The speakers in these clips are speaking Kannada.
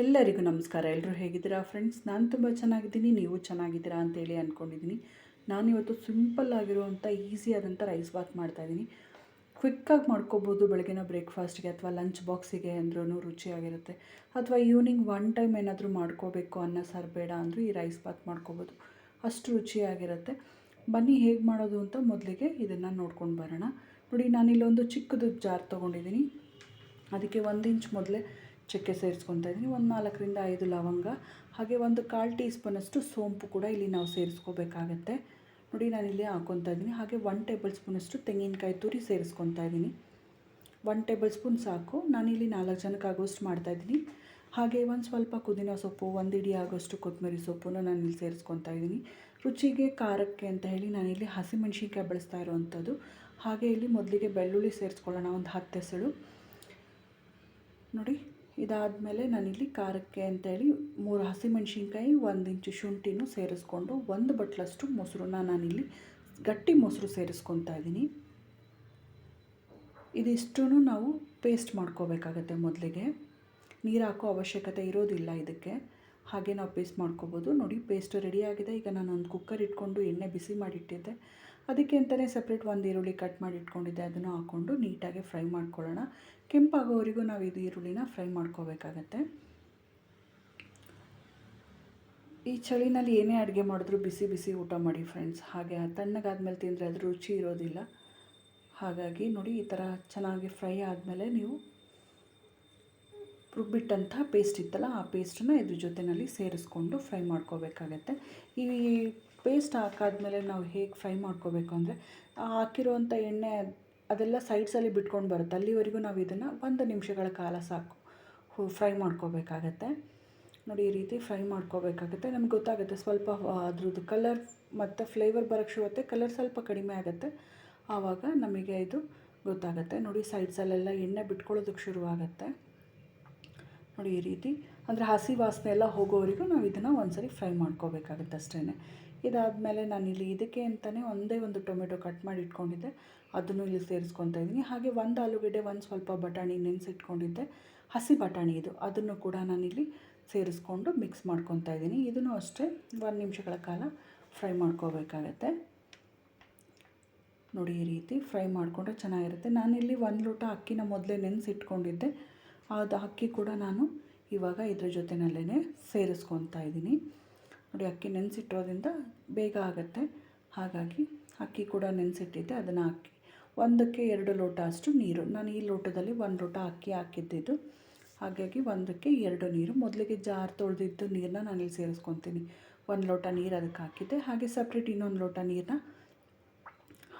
ಎಲ್ಲರಿಗೂ ನಮಸ್ಕಾರ. ಎಲ್ಲರೂ ಹೇಗಿದ್ದೀರಾ ಫ್ರೆಂಡ್ಸ್? ನಾನು ತುಂಬ ಚೆನ್ನಾಗಿದ್ದೀನಿ. ನೀವು ಚೆನ್ನಾಗಿದ್ದೀರಾ ಅಂತೇಳಿ ಅಂದ್ಕೊಂಡಿದ್ದೀನಿ ನಾನಿವತ್ತು ಸಿಂಪಲ್ ಆಗಿರುವಂಥ ಈಸಿ ಆದಂಥ ರೈಸ್ ಬಾತ್ ಮಾಡ್ತಾಯಿದ್ದೀನಿ ಕ್ವಿಕ್ಕಾಗಿ ಮಾಡ್ಕೋಬೋದು ಬೆಳಗಿನ ಬ್ರೇಕ್ಫಾಸ್ಟ್ಗೆ ಅಥವಾ ಲಂಚ್ ಬಾಕ್ಸಿಗೆ ಅಂದ್ರೂ ರುಚಿಯಾಗಿರುತ್ತೆ. ಅಥವಾ ಈವ್ನಿಂಗ್ ಒನ್ ಟೈಮ್ ಏನಾದರೂ ಮಾಡ್ಕೋಬೇಕು ಅನ್ನ, ಸಾರು ಬೇಡ ಅಂದರೂ ಈ ರೈಸ್ ಬಾತ್ ಮಾಡ್ಕೋಬೋದು. ಅಷ್ಟು ರುಚಿಯಾಗಿರುತ್ತೆ. ಬನ್ನಿ ಹೇಗೆ ಮಾಡೋದು ಅಂತ ಮೊದಲಿಗೆ ಇದನ್ನು ನೋಡ್ಕೊಂಡು ಬರೋಣ. ನೋಡಿ, ನಾನಿಲ್ಲೊಂದು ಚಿಕ್ಕದು ಜಾರ್ ತೊಗೊಂಡಿದ್ದೀನಿ. ಅದಕ್ಕೆ ಒಂದು ಇಂಚ್ ಮೊದಲೇ ಚಕ್ಕೆ ಸೇರಿಸ್ಕೊತಾ ಇದ್ದೀನಿ. ಒಂದು ನಾಲ್ಕರಿಂದ ಐದು ಲವಂಗ, ಹಾಗೆ ಒಂದು ಕಾಲು ಟೀ ಸ್ಪೂನಷ್ಟು ಸೋಂಪು ಕೂಡ ಇಲ್ಲಿ ನಾವು ಸೇರಿಸ್ಕೋಬೇಕಾಗತ್ತೆ. ನೋಡಿ, ನಾನು ಇಲ್ಲಿ ಹಾಕ್ಕೊತಾ ಇದ್ದೀನಿ. ಹಾಗೆ ಒನ್ ಟೇಬಲ್ ಸ್ಪೂನಷ್ಟು ತೆಂಗಿನಕಾಯಿ ತುರಿ ಸೇರಿಸ್ಕೊತಾ ಇದ್ದೀನಿ. ಒನ್ ಟೇಬಲ್ ಸ್ಪೂನ್ ಸಾಕು. ನಾನಿಲ್ಲಿ ನಾಲ್ಕು ಜನಕ್ಕೆ ಆಗೋಷ್ಟು ಮಾಡ್ತಾಯಿದ್ದೀನಿ ಹಾಗೆ ಒಂದು ಸ್ವಲ್ಪ ಪುದೀನ ಸೊಪ್ಪು, ಒಂದು ಇಡಿ ಆಗೋಷ್ಟು ಕೊತ್ತಂಬರಿ ಸೊಪ್ಪನ್ನು ನಾನು ಇಲ್ಲಿ ಸೇರಿಸ್ಕೊತಾ ಇದ್ದೀನಿ. ರುಚಿಗೆ ಖಾರಕ್ಕೆ ಅಂತ ಹೇಳಿ ನಾನಿಲ್ಲಿ ಹಸಿಮೆಣ್ಸಿನ್ಕಾಯಿ ಬಳಸ್ತಾ ಇರೋವಂಥದ್ದು. ಹಾಗೆ ಇಲ್ಲಿ ಮೊದಲಿಗೆ ಬೆಳ್ಳುಳ್ಳಿ ಸೇರಿಸ್ಕೊಳ್ಳೋಣ, ಒಂದು ಹತ್ತು ಹೆಸಳು ನೋಡಿ ಇದಾದಮೇಲೆ ನಾನಿಲ್ಲಿ ಖಾರಕ್ಕೆ ಅಂತೇಳಿ ಮೂರು ಹಸಿಮೆಣ್ಸಿನ್ಕಾಯಿ, ಒಂದು ಇಂಚು ಶುಂಠಿನೂ ಸೇರಿಸ್ಕೊಂಡು ಒಂದು ಬಟ್ಲಷ್ಟು ಮೊಸರನ್ನ ನಾನಿಲ್ಲಿ ಗಟ್ಟಿ ಮೊಸರು ಸೇರಿಸ್ಕೊತಾ ಇದ್ದೀನಿ. ಇದಿಷ್ಟೂ ನಾವು ಪೇಸ್ಟ್ ಮಾಡ್ಕೋಬೇಕಾಗತ್ತೆ ಮೊದಲಿಗೆ. ನೀರು ಹಾಕೋ ಅವಶ್ಯಕತೆ ಇರೋದಿಲ್ಲ ಇದಕ್ಕೆ. ಹಾಗೆ ನಾವು ಪೇಸ್ಟ್ ಮಾಡ್ಕೋಬೋದು. ನೋಡಿ ಪೇಸ್ಟ್ ರೆಡಿಯಾಗಿದೆ ಈಗ ನಾನು ಒಂದು ಕುಕ್ಕರ್ ಇಟ್ಕೊಂಡು ಎಣ್ಣೆ ಬಿಸಿ ಮಾಡಿಟ್ಟಿದ್ದೆ. ಅದಕ್ಕೆ ಅಂತಲೇ ಸಪ್ರೇಟ್ ಒಂದು ಈರುಳ್ಳಿ ಕಟ್ ಮಾಡಿ ಇಟ್ಕೊಂಡಿದ್ದೆ. ಅದನ್ನು ಹಾಕ್ಕೊಂಡು ನೀಟಾಗಿ ಫ್ರೈ ಮಾಡ್ಕೊಳ್ಳೋಣ. ಕೆಂಪಾಗೋವರೆಗೂ ನಾವು ಇದು ಈರುಳ್ಳಿನ ಫ್ರೈ ಮಾಡ್ಕೋಬೇಕಾಗತ್ತೆ. ಈ ಚಳಿನಲ್ಲಿ ಏನೇ ಅಡುಗೆ ಮಾಡಿದ್ರು ಬಿಸಿ ಬಿಸಿ ಊಟ ಮಾಡಿ ಫ್ರೆಂಡ್ಸ್ ಹಾಗೆ ತಣ್ಣಗಾದ್ಮೇಲೆ ತಿಂದರೆ ಅದು ರುಚಿ ಇರೋದಿಲ್ಲ. ಹಾಗಾಗಿ ನೋಡಿ ಈ ಥರ ಚೆನ್ನಾಗಿ ಫ್ರೈ ಆದಮೇಲೆ ನೀವು ರುಬ್ಬಿಟ್ಟಂಥ ಪೇಸ್ಟ್ ಇತ್ತಲ್ಲ, ಆ ಪೇಸ್ಟನ್ನ ಇದ್ರ ಜೊತೆಯಲ್ಲಿ ಸೇರಿಸ್ಕೊಂಡು ಫ್ರೈ ಮಾಡ್ಕೋಬೇಕಾಗತ್ತೆ. ಈ ಪೇಸ್ಟ್ ಹಾಕಾದ್ಮೇಲೆ ನಾವು ಹೇಗೆ ಫ್ರೈ ಮಾಡ್ಕೋಬೇಕು ಅಂದರೆ, ಹಾಕಿರುವಂಥ ಎಣ್ಣೆ ಅದೆಲ್ಲ ಸೈಡ್ಸಲ್ಲಿ ಬಿಟ್ಕೊಂಡು ಬರುತ್ತೆ. ಅಲ್ಲಿವರೆಗೂ ನಾವು ಇದನ್ನು ಒಂದು ನಿಮಿಷಗಳ ಕಾಲ ಸಾಕು ಫ್ರೈ ಮಾಡ್ಕೋಬೇಕಾಗತ್ತೆ. ನೋಡಿ, ಈ ರೀತಿ ಫ್ರೈ ಮಾಡ್ಕೋಬೇಕಾಗತ್ತೆ. ನಮ್ಗೆ ಗೊತ್ತಾಗುತ್ತೆ ಸ್ವಲ್ಪ ಅದ್ರದ್ದು ಕಲರ್ ಮತ್ತು ಫ್ಲೇವರ್ ಬರೋಕ್ಕೆ ಶುರುತ್ತೆ ಕಲರ್ ಸ್ವಲ್ಪ ಕಡಿಮೆ ಆಗುತ್ತೆ. ಆವಾಗ ನಮಗೆ ಇದು ಗೊತ್ತಾಗುತ್ತೆ. ನೋಡಿ ಸೈಡ್ಸಲ್ಲೆಲ್ಲ ಎಣ್ಣೆ ಬಿಟ್ಕೊಳ್ಳೋದಕ್ಕೆ ಶುರುವಾಗುತ್ತೆ. ನೋಡಿ ಈ ರೀತಿ. ಅಂದರೆ ಹಸಿ ವಾಸನೆ ಎಲ್ಲ ಹೋಗೋವರೆಗೂ ನಾವು ಇದನ್ನು ಒಂದ್ಸರಿ ಫ್ರೈ ಮಾಡ್ಕೋಬೇಕಾಗುತ್ತೆ ಅಷ್ಟೇ ಇದಾದಮೇಲೆ ನಾನಿಲ್ಲಿ ಇದಕ್ಕೆ ಅಂತಲೇ ಒಂದೇ ಒಂದು ಟೊಮೆಟೊ ಕಟ್ ಮಾಡಿ ಇಟ್ಕೊಂಡಿದ್ದೆ. ಅದನ್ನು ಇಲ್ಲಿ ಸೇರಿಸ್ಕೊತಾ ಇದ್ದೀನಿ. ಹಾಗೆ ಒಂದು ಆಲೂಗಡ್ಡೆ, ಒಂದು ಸ್ವಲ್ಪ ಬಟಾಣಿ ನೆನೆಸಿಟ್ಕೊಂಡಿದ್ದೆ. ಹಸಿ ಬಟಾಣಿ ಇದು. ಅದನ್ನು ಕೂಡ ನಾನಿಲ್ಲಿ ಸೇರಿಸ್ಕೊಂಡು ಮಿಕ್ಸ್ ಮಾಡ್ಕೊತಾ ಇದ್ದೀನಿ. ಇದನ್ನು ಅಷ್ಟೇ ಒಂದು ನಿಮಿಷಗಳ ಕಾಲ ಫ್ರೈ ಮಾಡ್ಕೋಬೇಕಾಗತ್ತೆ. ನೋಡಿ ಈ ರೀತಿ ಫ್ರೈ ಮಾಡಿಕೊಂಡ್ರೆ ಚೆನ್ನಾಗಿರುತ್ತೆ. ನಾನಿಲ್ಲಿ ಒಂದು ಲೋಟ ಅಕ್ಕಿನ ಮೊದಲೇ ನೆನೆಸಿಟ್ಕೊಂಡಿದ್ದೆ. ಅದು ಅಕ್ಕಿ ಕೂಡ ನಾನು ಇವಾಗ ಇದ್ರ ಜೊತೆಯಲ್ಲೇ ಸೇರಿಸ್ಕೊತಾ ಇದ್ದೀನಿ. ನೋಡಿ, ಅಕ್ಕಿ ನೆನೆಸಿಟ್ಟೋದ್ರಿಂದ ಬೇಗ ಆಗುತ್ತೆ. ಹಾಗಾಗಿ ಅಕ್ಕಿ ಕೂಡ ನೆನೆಸಿಟ್ಟಿದ್ದೆ. ಅದನ್ನು ಹಾಕಿ ಒಂದಕ್ಕೆ ಎರಡು ಲೋಟ ಅಷ್ಟು ನೀರು. ನಾನು ಈ ಲೋಟದಲ್ಲಿ ಒಂದು ಲೋಟ ಅಕ್ಕಿ ಹಾಕಿದ್ದಿದ್ದು. ಹಾಗಾಗಿ ಒಂದಕ್ಕೆ ಎರಡು ನೀರು. ಮೊದಲಿಗೆ ಜಾರ್ ತೊಳೆದಿದ್ದು ನೀರನ್ನ ನಾನು ಇಲ್ಲಿ ಸೇರಿಸ್ಕೊತೀನಿ ಒಂದು ಲೋಟ ನೀರು ಅದಕ್ಕೆ ಹಾಕಿದ್ದೆ. ಹಾಗೆ ಸಪ್ರೇಟ್ ಇನ್ನೊಂದು ಲೋಟ ನೀರನ್ನ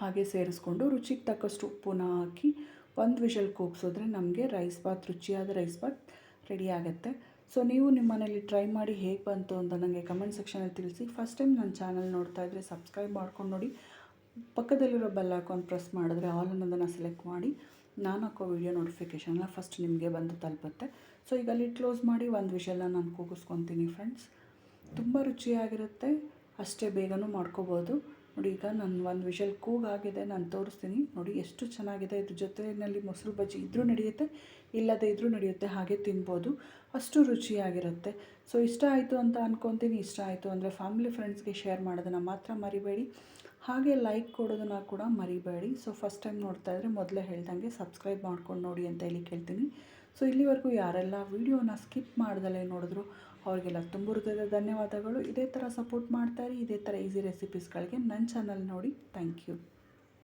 ಹಾಗೆ ಸೇರಿಸ್ಕೊಂಡು ರುಚಿಗೆ ತಕ್ಕಷ್ಟು ಉಪ್ಪುನ ಹಾಕಿ ಒಂದು ವಿಷಲ್ ಕೂಗ್ಸಿದ್ರೆ ನಮಗೆ ರೈಸ್ ಬಾತ್, ರುಚಿಯಾದ ರೈಸ್ ಬಾತ್ ರೆಡಿ ಆಗುತ್ತೆ. ಸೊ ನೀವು ನಿಮ್ಮ ಮನೇಲಿ ಟ್ರೈ ಮಾಡಿ ಹೇಗೆ ಬಂತು ಅಂತ ನನಗೆ ಕಮೆಂಟ್ ಸೆಕ್ಷನಲ್ಲಿ ತಿಳಿಸಿ. ಫಸ್ಟ್ ಟೈಮ್ ನನ್ನ ಚಾನಲ್ ನೋಡ್ತಾ ಇದ್ದರೆ ಸಬ್ಸ್ಕ್ರೈಬ್ ಮಾಡ್ಕೊಂಡು ನೋಡಿ. ಪಕ್ಕದಲ್ಲಿರೋ ಬೆಲ್ ಹಾಕೊಂಡು ಪ್ರೆಸ್ ಮಾಡಿದ್ರೆ ಆಲ್ ಅನ್ನೋದನ್ನು ಸೆಲೆಕ್ಟ್ ಮಾಡಿ. ನಾನು ಹಾಕೋ ವೀಡಿಯೋ ನೋಟಿಫಿಕೇಷನ್ನ ಫಸ್ಟ್ ನಿಮಗೆ ಬಂದು ತಲುಪುತ್ತೆ. ಸೊ ಈಗ ಅಲ್ಲಿ ಕ್ಲೋಸ್ ಮಾಡಿ ಒಂದು ವಿಷಯನ ನಾನು ಕೂಗಿಸ್ಕೊತೀನಿ ಫ್ರೆಂಡ್ಸ್ ತುಂಬ ರುಚಿಯಾಗಿರುತ್ತೆ. ಅಷ್ಟೇ ಬೇಗನೂ ಮಾಡ್ಕೋಬೋದು. ನೋಡಿ, ಈಗ ನಾನು ಒಂದು ವಿಷಲ್ ಕೂಗಾಗಿದೆ ನಾನು ತೋರಿಸ್ತೀನಿ. ನೋಡಿ, ಎಷ್ಟು ಚೆನ್ನಾಗಿದೆ. ಇದ್ರ ಜೊತೆಯಲ್ಲಿ ಮೊಸರು ಬಜ್ಜಿ ಇದ್ದರೂ ನಡೆಯುತ್ತೆ, ಇಲ್ಲದೇ ಇದ್ದರೂ ನಡೆಯುತ್ತೆ. ಹಾಗೆ ತಿನ್ಬೋದು. ಅಷ್ಟು ರುಚಿಯಾಗಿರುತ್ತೆ. ಸೊ ಇಷ್ಟ ಆಯಿತು ಅಂತ ಅಂದ್ಕೊತೀನಿ ಇಷ್ಟ ಆಯಿತು ಅಂದರೆ ಫ್ಯಾಮಿಲಿ ಫ್ರೆಂಡ್ಸ್ಗೆ ಶೇರ್ ಮಾಡೋದನ್ನು ಮಾತ್ರ ಮರಿಬೇಡಿ. ಹಾಗೆ ಲೈಕ್ ಕೊಡೋದನ್ನು ಕೂಡ ಮರಿಬೇಡಿ. ಸೊ ಫಸ್ಟ್ ಟೈಮ್ ನೋಡ್ತಾ ಇದ್ದರೆ ಮೊದಲೇ ಹೇಳ್ದಂಗೆ ಸಬ್ಸ್ಕ್ರೈಬ್ ಮಾಡ್ಕೊಂಡು ನೋಡಿ ಅಂತ ಹೇಳಿ ಕೇಳ್ತೀನಿ. ಸೊ ಇಲ್ಲಿವರೆಗೂ ಯಾರೆಲ್ಲ ವೀಡಿಯೋನ ಸ್ಕಿಪ್ ಮಾಡ್ದಲೇ ನೋಡಿದ್ರು, ಅವರಿಗೆಲ್ಲ ತುಂಬ ಹೃದಯದ ಧನ್ಯವಾದಗಳು. ಇದೇ ಥರ ಸಪೋರ್ಟ್ ಮಾಡ್ತಾಯಿರಿ ಇದೇ ಥರ ಈಸಿ ರೆಸಿಪೀಸ್ಗಳಿಗೆ ನನ್ನ ಚಾನಲ್ ನೋಡಿ. Thank you